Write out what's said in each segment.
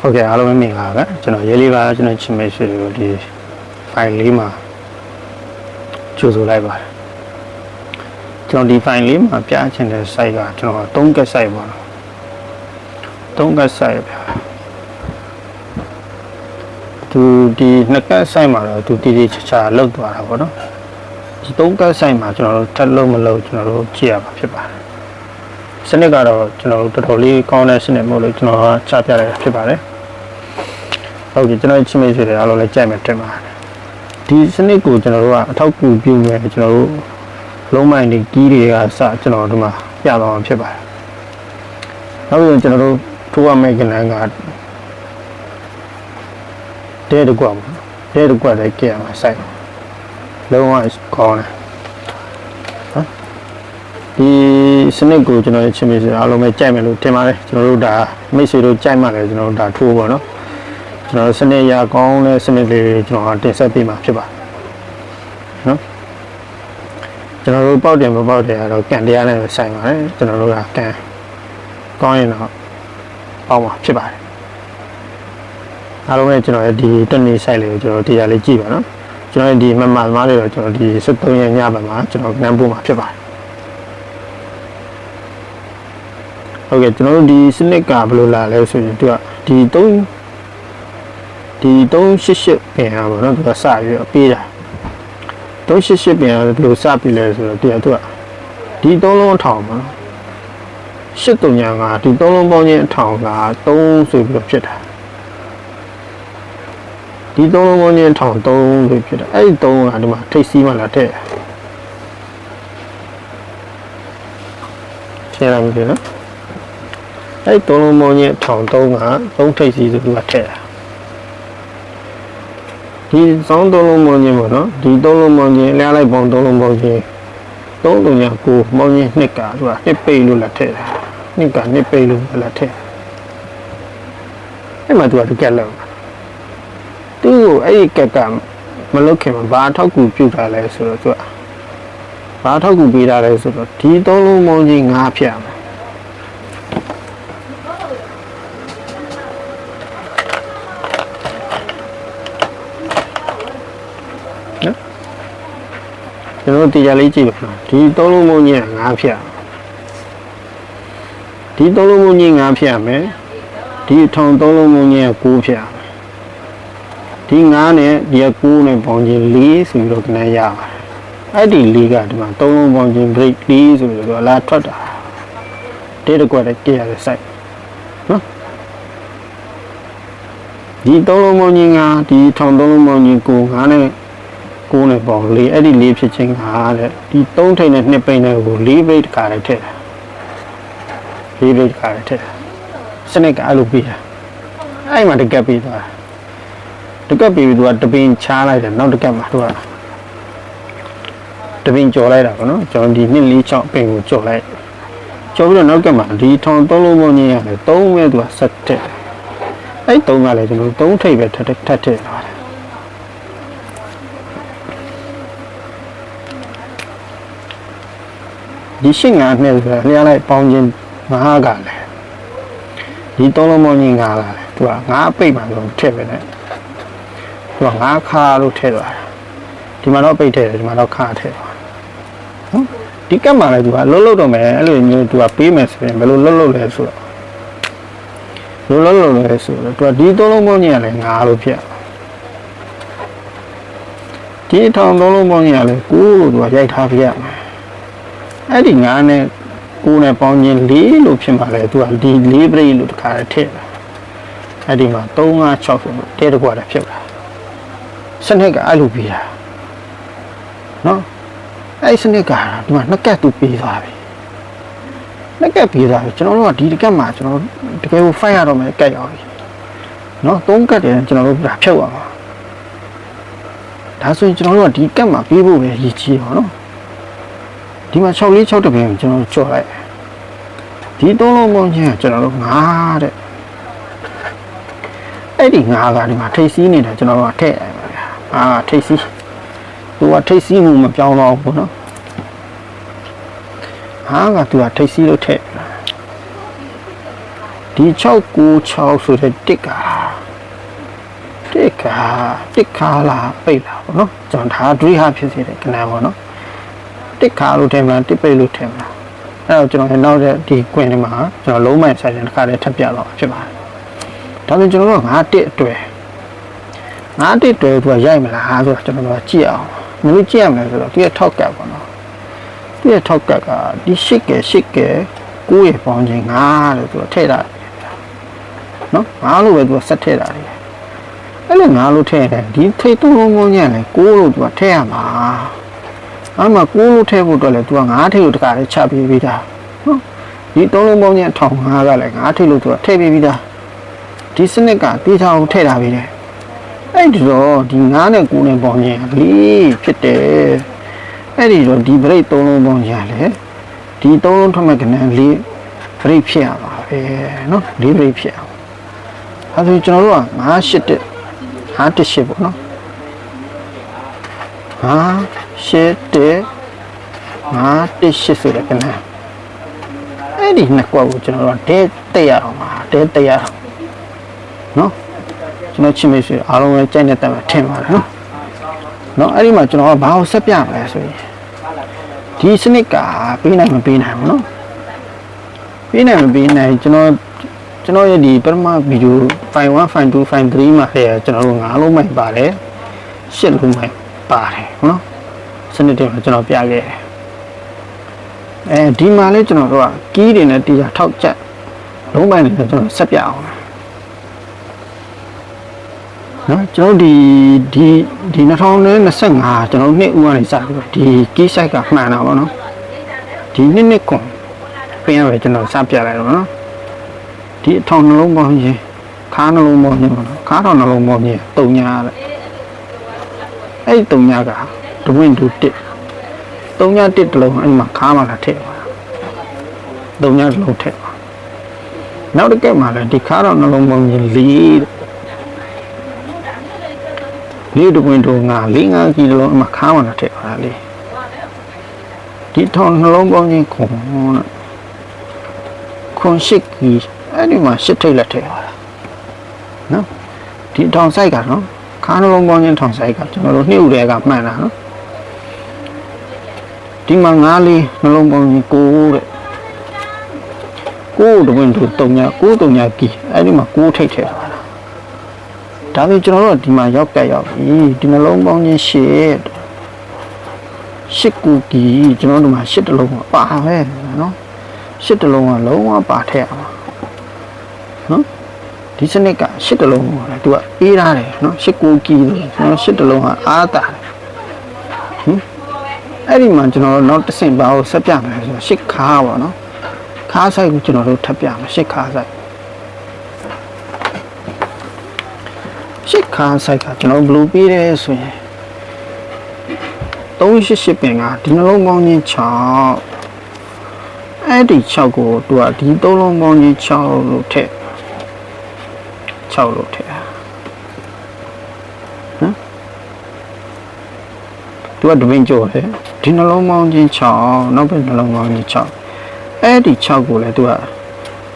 ဟုတ်ကဲ့အားလုံးပဲမင်္ဂလာပါကျွန်တော်ရဲလေးပါကျွန်တော်ချင်မေဆွေတွေကိုဒီ file လေးမှာကြိုဆိုလိုက်ပါတယ်ကျွန်တော်ဒီ file လေးမှာပြချင်တဲ့ site ကကျွန်တော်3က site ပေါ့နော်3က site ဗျာသူဒီနှစ်က site မှာတော့သူတည်တည်ချာချာလောက်သွားတာပေါ့နော်ဒီ3က site မှာကျွန်တော်တို့ထပ်လို့မလို့ကျွန်တော်တို့ကြည့်ရမှာဖြစ်ပါတယ် စနစ်ကတော့ကျွန်တော်တို့တော်တော်လေးကောင်းတဲ့စနစ်မို့လို့ကျွန်တော်ကချပြလိုက်တာဖြစ်ပါတယ်ဟုတ်ကဲ့ကျွန်တော်ချင်းမေးဆွေတွေအားလုံးလည်းကြိုက်မယ်တင်ပါတယ်ဒီစနစ်ကိုကျွန်တော်တို့ကအထောက်အကူပြုမယ်ကျွန်တော်တို့လုံးမိုင်းတွေကြီးတွေကစကျွန်တော်တို့မှာပြသွားမှာဖြစ်ပါတယ်နောက်ပြီးကျွန်တော်တို့ထိုးရမယ့်ကဏ္ဍကတဲတကွာပေါ့တဲတကွာလည်းကြည့်ရမှာစိုက်လုံးဝကောင်းတယ်ဒီ စနစ်ကိုကျွန်တော်ရဲ့ချင်းမေးဆွေအားလုံးပဲကြိုက်မယ်လို့ထင်ပါတယ်ကျွန်တော်တို့ဒါမိတ်ဆွေတို့ကြိုက်မှလည်းကျွန်တော်တို့ဒါထိုးပါတော့ကျွန်တော်စနစ်ရကောင်းတဲ့စနစ်လေးတွေကျွန်တော်တင်ဆက်ပေးမှာဖြစ်ပါတယ်နော်ကျွန်တော်တို့ပေါက်တယ်မပေါက်တယ်ကတော့ကန်တရားနဲ့ဆိုင်ပါတယ်ကျွန်တော်တို့ကကန်ကောင်းရင်တော့ပေါက်မှာဖြစ်ပါတယ်အားလုံးပဲကျွန်တော်ရဲ့ဒီတက်နေ site လေးကိုကျွန်တော်တရားလေးကြည့်ပါနော်ကျွန်တော်ရဲ့ဒီမမသမားတွေတော့ကျွန်တော်ဒီ73ရက်ညဘက်မှာကျွန်တော်ကန်ပို့မှာဖြစ်ပါတယ် ဟုတ်ကဲ့ကျွန်တော်တို့ဒီစနစ်ကဘယ်လိုလာလဲဆိုရင်သူကဒီ3ဒီ388ပင်ဟာပေါ့နော်သူကစပြီးတော့ပေးတာ388ပင်ဟာဘယ်လိုစပြီးလဲဆိုတော့သူကသူကဒီ3လုံးအထောင်ပေါ့နော်83ညာကဒီ3လုံးပေါင်းချင်းအထောင်က3ဆိုပြီးတော့ဖြစ်တာဒီ3လုံးပေါင်းချင်းအထောင်3ဆိုဖြစ်တာအဲ့ဒီ3ကဒီမှာထိတ်စီးမှလာတဲ့ရှင်းလာပြီနော် အဲ့ဒီ3လုံးပေါင်းချင်းအထောင်3က3ထိတ်စီးဆိုပြီးတော့ထည့်တာဒီစောင်းသုံးလုံးမောင်းခြင်းပေါ့နော်ဒီသုံးလုံးမောင်းခြင်းလျားလိုက်ပေါင်းသုံးလုံးမောင်းခြင်းသုံးလုံးညာကိုမောင်းခြင်းနှစ်ကသူကနှစ်ပိတ်လို့လက်ထည့်တာနှစ်ကနှစ်ပိတ်လို့လက်ထည့်အဲ့မှာသူကတကက်လောက်သူ့ကိုအဲ့ဒီကက်ကမလုတ်ခင်မှာဘာအထောက်ကူပြုတ်တာလဲဆိုတော့သူကဘာအထောက်ကူပေးတာလဲဆိုတော့ဒီသုံးလုံးမောင်းခြင်းငါးဖြတ် မှာကျွန်တော်တို့တရားလေးကြည့်ပါဒီသုံးလုံးမောင်းခြင်းကငါးဖြတ်ဒီသုံးလုံးမောင်းခြင်းငါးဖြတ်မယ်ဒီထောင်သုံးလုံးမောင်းခြင်းက9ဖြတ်ဒီ9နဲ့ဒီက9နဲ့ပေါင်းခြင်း4ဆိုပြီးတော့ခဏရပါတယ်အဲ့ဒီ4ကဒီမှာသုံးလုံးပေါင်းခြင်း break 4ဆိုပြီးတော့လာထွက်တာတေးတကွက်တဲ့ကြည့်ရတဲ့ site နော်ဒီသုံးလုံးပေါင်းခြင်းကဒီထောင်သုံးလုံးပေါင်းခြင်း9 9နဲ့ ကိုးနဲ့ပေါင်းလေးအဲ့ဒီလေးဖြစ်ချင်းကတဲ့ဒီသုံးထိပ်နဲ့နှစ်ပိန်နဲ့ကိုလေးဘိတ်တခါလေးထည့်တာလေးဘိတ်တခါလေးထည့်တာစနစ်ကအဲ့လိုပြီးတာအဲ့မှာတကက်ပြီးသွားတာတကက်ပြီးပြီးသူကတပင်ချားလိုက်တယ်နောက်တကက်မှာသူကတပင်ကြော်လိုက်တာပေါ့နော်ကျွန်တော်ဒီနှစ်လေး6ပင်ကိုကြော်လိုက်ကြော်ပြီးတော့နောက်ကက်မှာဒီထောင်သုံးလုံးပုံကြီးရတယ်သုံးပဲသူကဆက်တက်အဲ့သုံးကလည်းကျွန်တော်သုံးထိပ်ပဲထပ်ထပ်ထပ်ထည့်သွားတ ဒီရှင်းငါနဲ့ဆိုလျားလိုက်ပေါင်းခြင်းငါးကလည်းဒီသုံးလုံးပေါင်းခြင်းငါးကလည်းသူကငါးပိတ်မှလို့ထည့်ပဲနဲ့သူကငါးခါလို့ထည့်သွားတာဒီမှာတော့ပိတ်ထည့်တယ်ဒီမှာတော့ခါထည့်သွားနော်ဒီကတ်မှလည်းသူကလှုပ်လှုပ်တော့မယ်အဲ့လိုမျိုးသူကပေးမယ်ဆိုရင်ဘယ်လိုလှုပ်လှုပ်လဲဆိုတော့လှုပ်လှုပ်လို့လဲဆိုတော့သူကဒီသုံးလုံးပေါင်းခြင်းကလည်းငါးလို့ဖြစ်ဒီထောင်သုံးလုံးပေါင်းခြင်းကလည်းကိုးလို့သူကရိုက်ထားပြရမယ် အဲ့ဒီငါးနဲ့ကိုးနဲ့ပေါင်းခြင်း၄လို့ဖြစ်မှာလေသူကဒီ၄ပရိလို့တခါထည့်တာအဲ့ဒီမှာ3 5 6ဆိုတော့တဲတကွာတာဖြစ်တာစနစ်ကအဲ့လိုပြီးတာနော်အဲ့စနစ်ကဒီမှာနှစ်ကက်သူပြီးသွားပြီနှစ်ကက်ပြီးသွားပြီကျွန်တော်တို့ကဒီတစ်ကက်မှာကျွန်တော်တကယ်ကို fight ရတော့မယ်ကက်ရောက်ပြီနော်သုံးကက်တယ်ကျွန်တော်တို့ပြဖြုတ်ရမှာဒါဆိုရင်ကျွန်တော်တို့ကဒီကက်မှာပြီးဖို့ပဲရည်ကြီးပါနော် ဒီမှာ6လေး6တပင်ကိုကျွန်တော်တို့ကြော်လိုက်ဒီသုံးလုံးပေါင်းချင်းကကျွန်တော်တို့9တဲ့အဲ့ဒီ9ကဒီမှာထိတ်စီးနေတာကျွန်တော်တို့ကထည့်လိုက်ပါဗျာအာထိတ်စီးသူကထိတ်စီးမှုမပြောင်းတော့ဘူးနော်ဟာကသူကထိတ်စီးလို့ထည့်ဒီ696ဆိုတဲ့တစ်ကတစ်ကတစ်ခါလာပိတ်လာပေါ့နော်ကျွန်တော်ဒါဒွိဟာဖြစ်စေတဲ့ကဏ္ဍပေါ့နော် တစ်ခါလို့ထင်မလားတစ်ပိတ်လို့ထင်မလားအဲ့တော့ကျွန်တော်နောက်တဲ့ဒီကွင်ထဲမှာကျွန်တော်လုံးမိုင်ဆိုင်တဲ့တစ်ခါတည်းထပ်ပြတော့ဖြစ်ပါတယ်ဒါဆိုကျွန်တော်တို့က9တစ်အတွဲ9တစ်အတွဲသူကရိုက်မလားဆိုတော့ကျွန်တော်တို့ကကြည့်အောင်မလို့ကြည့်ရမယ်ဆိုတော့သူရဲ့ထောက်ကပ်ပေါ့နော်သူရဲ့ထောက်ကပ်ကဒီရှစ်ကဲရှစ်ကဲကိုယ့်ရဲ့ပေါင်းခြင်း9လို့သူကထည့်တာနော်9လို့ပဲသူကဆက်ထည့်တာလေအဲ့လို9လို့ထည့်ရတယ်ဒီထိတ်သုံးလုံးပေါင်းခြင်းလည်း9လို့သူကထည့်ရမှာ အဲ့မှာကိုလိုထဲဖို့အတွက်လည်း तू က9ထိလို့တခါလေးချပေးပြီးသားနော်ဒီသုံးလုံးပေါင်းကြီး1500ကလည်း9ထိလို့ तू ကထည့်ပေးပြီးသားဒီစနစ်ကတေချာအောင်ထည့်တာပဲလေအဲ့ဒီတော့ဒီ9နဲ့9နဲ့ပေါင်းကြီးလေးဖြစ်တယ်အဲ့ဒီတော့ဒီ break သုံးလုံးပေါင်းကြီးလည်းဒီသုံးလုံးထွက်မဲ့ကဏ္ဍလေး break ဖြစ်ရပါပဲနော်လေး break ဖြစ်အောင်အဲ့ဒါဆိုကျွန်တော်တို့က9 8 1 5 1 8ပေါ့နော်ဟာ ရှစ်တစ်ငါတစ်ရှစ်ဆိုတဲ့ကဏ္ဍအဲ့ဒီနှစ်ကွက်ကိုကျွန်တော်တို့ဒဲတက်ရအောင်ပါဒဲတက်ရအောင်နော်ကျွန်တော်ချင်းမေးဆိုအားလုံးပဲကြိုက်နေတဲ့မှာထင်ပါတယ်နော်နော်အဲ့ဒီမှာကျွန်တော်ကဘာကိုဆက်ပြမလဲဆိုရင်ဒီစနစ်ကပေးနိုင်မပေးနိုင်ဘူးနော်ပေးနိုင်မပေးနိုင်ကျွန်တော်ကျွန်တော်ရဲ့ဒီပထမဗီဒီယိုဖိုင်1ဖိုင်2ဖိုင်3မှာခဲ့ကျွန်တော်တို့ငါးလုံးမိုက်ပါတယ်ရှစ်လုံးမိုက်ပါတယ်နော် စနစ်တွေမှာကျွန်တော်ပြခဲ့တယ်အဲဒီမှာလည်းကျွန်တော်တို့ကကီးတွေနဲ့တရားထောက်ချက်လုံးမိုက်တွေနဲ့ကျွန်တော်ဆက်ပြအောင်နော်ကျွန်တော်ဒီဒီဒီ2025ကျွန်တော်နှစ်ဦးကနေစပြီးတော့ဒီ key site ကမှန်တာပေါ့နော်ဒီနှစ်နှစ်ကွန်ပြင်ရပဲကျွန်တော်စပြလိုက်တော့နော်ဒီအထောင်နှလုံးပေါင်းခြင်းခါနှလုံးပေါင်းခြင်းပေါ့နော်ခါထောင်နှလုံးပေါင်းခြင်းတုံညာတဲ့အဲ့ဒီတုံညာက ဒဝင်းတူတစ်တုံညာတစ်တလုံးအဲ့ဒီမှာခါမှလာထည့်ပါတုံညာတစ်လုံးထည့်ပါနောက်တစ်ကက်မှာလည်းဒီခါထောင်နှလုံးပေါင်းခြင်းလေးတဲ့လေးတပွင့်တော့ငါလေးငါကြီးလုံးအမခါမှလာထည့်ပါလေဒီထောင်နှလုံးပေါင်းခြင်းခုံတဲ့ခွန်ရှိကြီးအဲ့ဒီမှာရှစ်ထိတ်လက်ထည့်ပါလားနော်ဒီထောင်ဆိုင်ကနော်ခါနှလုံးပေါင်းခြင်းထောင်ဆိုင်ကကျွန်တော်တို့နှိမ့်ဦးတွေကမှန်တာနော် ဒီမှာငါးလေးနှလုံးပေါင်းခြင်းကိုတဲ့ကိုတပွင့်တို့တုံညာကိုတုံညာကြီးအဲ့ဒီမှာကိုထိတ်ထည့်ပါလားဒါပေမဲ့ကျွန်တော်တို့ဒီမှာရောက်ကက်ရောက်ပြီဒီနှလုံးပေါင်းခြင်းရှစ်ရှစ်ကူကြီးကျွန်တော်တို့မှာရှစ်တလုံးပါပဲနော်ရှစ်တလုံးကလုံးဝပါထည့်ရမှာနော်ဒီစနစ်ကရှစ်တလုံးကလည်းသူကအေးထားတယ်နော်ရှစ်ကူကြီးလို့ကျွန်တော်ရှစ်တလုံးကအားတာဟင် အဲ့ဒီမှာကျွန်တော်တို့နောက်တစ်ဆင့်ပါကိုဆက်ပြမယ်ဆိုတော့ရှစ်ခါပါနော်ခါဆိုင်ကိုကျွန်တော်တို့ထပ်ပြမယ်ရှစ်ခါဆိုင်ရှစ်ခါဆိုင်ကကျွန်တော်ဘယ်လိုပြီးတယ်ဆိုရင်388ပင်ကဒီနှလုံးပေါင်းချင်း6အဲ့ဒီ6ကိုသူကဒီ3လုံးပေါင်းချင်း6လို့ထည့်6လို့ထည့်ဟမ်သူ ကဒပင်းကြော်တယ်ဒီနှလုံးပေါင်းချင်း6နောက်ပဲနှလုံးပေါင်းချင်း6အဲ့ဒီ6ကိုလည်းသူက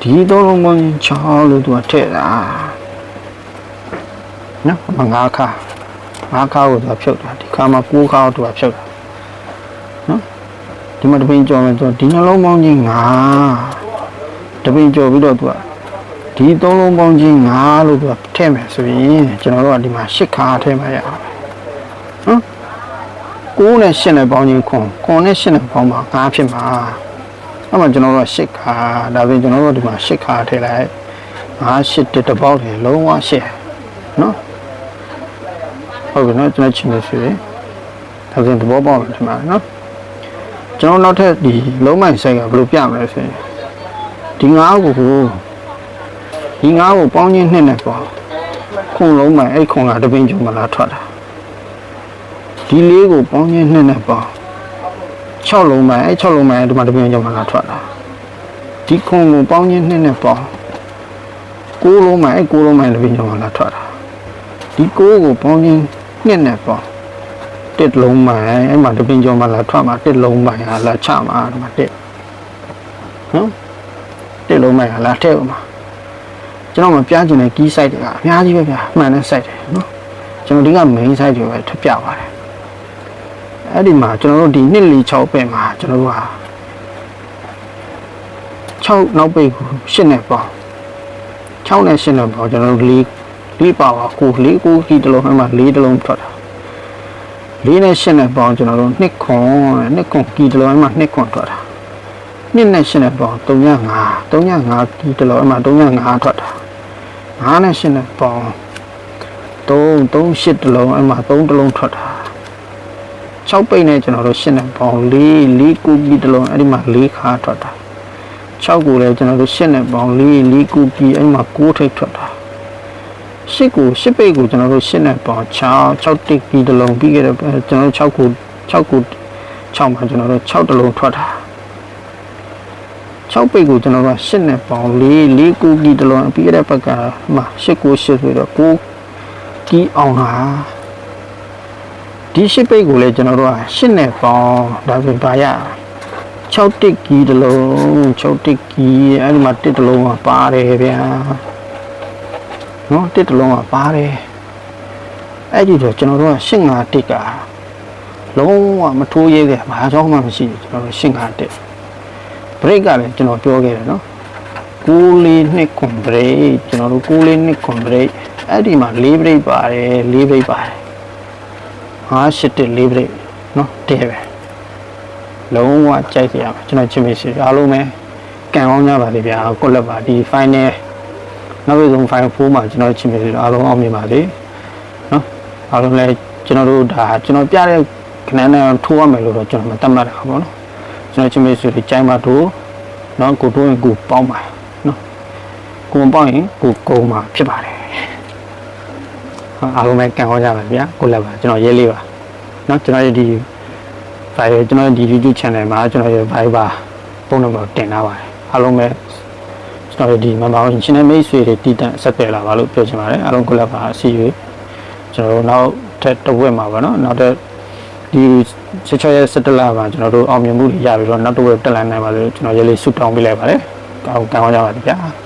ဒီ3လုံးပေါင်းချင်း6လို့သူကထည့်တာနော်မငါးခါငါးခါကိုသူကဖြုတ်တာဒီခါမှာ9ခါကိုသူကဖြုတ်တာနော်ဒီမှာတပင်းကြော်မယ်သူဒီနှလုံးပေါင်းချင်း9တပင်းကြော်ပြီးတော့သူကဒီသုံးလုံးပေါင်းချင်း9လို့သူကထည့်မယ်ဆိုရင်ကျွန်တော်တို့ကဒီမှာ10ခါထည့်မှရအောင်နော် 9နဲ့10နဲ့ပေါင်းချင်းခွန်ခွန်နဲ့10နဲ့ပေါင်းပါ9ဖြစ်မှာအဲ့မှာကျွန်တော်တို့က10ခါဒါပြင်ကျွန်တော်တို့ဒီမှာ10ခါထည့်လိုက်9 10တစ်တစ်ပေါက်တယ်လုံးဝ10နော်ဟုတ်ပြီနော်ကျွန်တော်ချင်းနေဆိုရင်ဒါဆိုရင်သဘောပေါက်တယ်ဒီမှာနော်ကျွန်တော်နောက်ထပ်ဒီလုံးမိုင်ဆိုင်ကဘယ်လိုပြမလဲဆိုရင်ဒီငါးကိုဒီငါးကိုပေါင်းချင်းနှစ်နဲ့ပေါ့ခုံလုံးမိုင်အဲ့ခုံကတပင်းကျုံမလားထွက်တာ ဒီလေးကိုပေါင်းချင်းနှစ်နဲ့ပေါ့6လုံးမိုင်အဲ့6လုံးမိုင်ဒီမှာတပင်းကျုံမလားထွက်တာဒီခုံကိုပေါင်းချင်းနှစ်နဲ့ပေါ့9လုံးမိုင်အဲ့9လုံးမိုင်တပင်းကျုံမလားထွက်တာဒီ9ကိုပေါင်းချင်းနှစ်နဲ့ပေါ့တစ်လုံးမိုင်အဲ့မှာတပင်ကျော်မှာလာထွက်မှာတစ်လုံးမိုင်ဟာလာချမှာဒီမှာတစ်နော်တစ်လုံးမိုင်ဟာလာထည့်မှာကျွန်တော်မပြချင်တဲ့ key site တွေကအများကြီးပဲဗျာမှန်တဲ့ site တွေနော်ကျွန်တော်ဒီက main site တွေပဲထပ်ပြပါတယ် အဲ့ဒီမှာကျွန်တော်တို့ဒီနှစ်လီ6ပဲမှာကျွန်တော်တို့ဟာ6နောက်ပိတ်ကို8နဲ့ပေါင်း6နဲ့8နဲ့ပေါင်းကျွန်တော်တို့၄၄ပါပါကို၄ကိုကီတလုံးအဲ့မှာ၄တလုံးထွက်တာ၄နဲ့8နဲ့ပေါင်းကျွန်တော်တို့2ခွန်2ခွန်ကီတလုံးအဲ့မှာ2ခွန်ထွက်တာ2နဲ့8နဲ့ပေါင်း305 305ကီတလုံးအဲ့မှာ305ထွက်တာ9နဲ့8နဲ့ပေါင်း3 3 8တလုံးအဲ့မှာ3တလုံးထွက်တာ 6ပိတ်နဲ့ကျွန်တော်တို့8နဲ့ပေါင်း4 4ကူကီတလုံးအဲ့ဒီမှာ4ခါထွက်တာ6ကိုလည်းကျွန်တော်တို့8နဲ့ပေါင်း4 4ကူကီအဲ့မှာ9ထိပ်ထွက်တာ8ကို8ပိတ်ကိုကျွန်တော်တို့8နဲ့ပေါင်း6 6တစ်ကီတလုံးပြီးခဲ့တဲ့ကျွန်တော်တို့6ကို6ကို6မှာကျွန်တော်တို့6တလုံးထွက်တာ6ပိတ်ကိုကျွန်တော်တို့8နဲ့ပေါင်း4 4ကူကီတလုံးပြီးခဲ့တဲ့ဘက်ကမှာ8ကို8ဆိုတော့9ကီအောင်ဟာ ဒီ8ပိတ်ကိုလည်းကျွန်တော်တို့က8နဲ့ပေါင်းဒါဆိုပါရ6တစ်ကီတလုံး6တစ်ကီအဲ့ဒီမှာတစ်တလုံးကပါတယ်ဗျာနော်တစ်တလုံးကပါတယ်အဲ့ဒီတော့ကျွန်တော်တို့က8 5တစ်ကလုံးဝမထိုးရဲခဲ့ဘာကြောင့်မှမရှိဘူးကျွန်တော်တို့8 5တစ် break ကလည်းကျွန်တော်ပြောခဲ့တယ်နော်6လေးနှစ်ခွန် break ကျွန်တော်တို့6လေးနှစ်ခွန် break အဲ့ဒီမှာ4 break ပါတယ်4 break ပါတယ် 5 8တစ်4 break နော်တဲ့ပဲလုံးဝကြိုက်ကြရမှာကျွန်တော်ချင်မိရှိအားလုံးပဲကံကောင်းကြပါစေဗျာကိုလက်ပါဒီ final နောက်ဆုံး final 4မှာကျွန်တော်ချင်မိရှိအားလုံးအောင်မြင်ပါစေနော်အားလုံးလည်းကျွန်တော်တို့ဒါကျွန်တော်ပြတဲ့ခဏနဲ့ထိုးရမယ်လို့တော့ကျွန်တော်မတတ်မှတ်တာပါဘောနော်ကျွန်တော်ချင်းမေးဆိုပြီးကြိုင်းမတို့နော်ကိုတို့ရင်ကိုပေါင်းပါနော်ကိုမပေါင်းရင်ကိုကုံမှာဖြစ်ပါတယ်ဟာ အားလုံးပဲကံဟောကြပါဗျာကိုလည်းပါကျွန်တော်ရေးလေးပါနော်ကျွန်တော်ရဲ့ဒီ Viber ကျွန်တော်ဒီ YouTube channel မှာကျွန်တော်ရဲ့ Viber ပုံနံပါတ်တင်ထားပါတယ်အားလုံးပဲကျွန်တော်ရဲ့ဒီမမောင်ရှင်နေမိတ်ဆွေတွေတည်တံ့ဆက်သွယ်လာပါလို့ပြောချင်ပါတယ်အားလုံးကိုလည်းပါအစီအရွေးကျွန်တော်တို့နောက်ထပ်တစ်ဝက်မှာပါနော်နောက်ထပ်ဒီ16ရက်17လမှာကျွန်တော်တို့အောင်မြင်မှုတွေရပြီးတော့နောက်တစ်ဝက်တက်လာနိုင်ပါလို့ကျွန်တော်ရေးလေးဆုတောင်းပေးလိုက်ပါတယ်။ကောင်းကောင်းကြပါစေဗျာ။